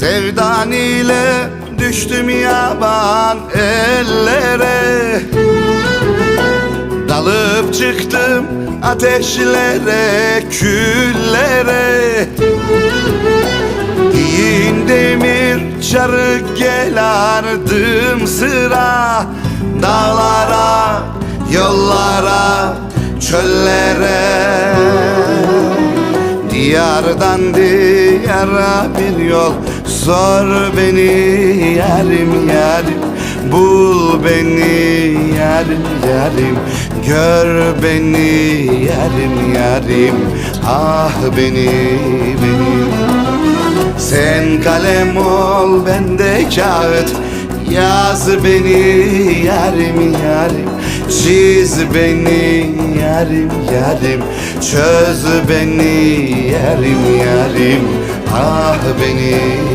Sevdan ile düştüm yaban ellere. Dalıp çıktım ateşlere, küllere. Yiğin demir çarık gel ardım sıra. Dağlara, yollara, çöllere. Diyardan diyara bir yol Sor beni yarim yarim Bul beni yarim yarim Gör beni yarim yarim Ah beni beni. Sen kalem ol ben de kağıt. Yaz beni yarim yarim Çiz beni yarim yarim Çöz beni yarim yarim Ah beni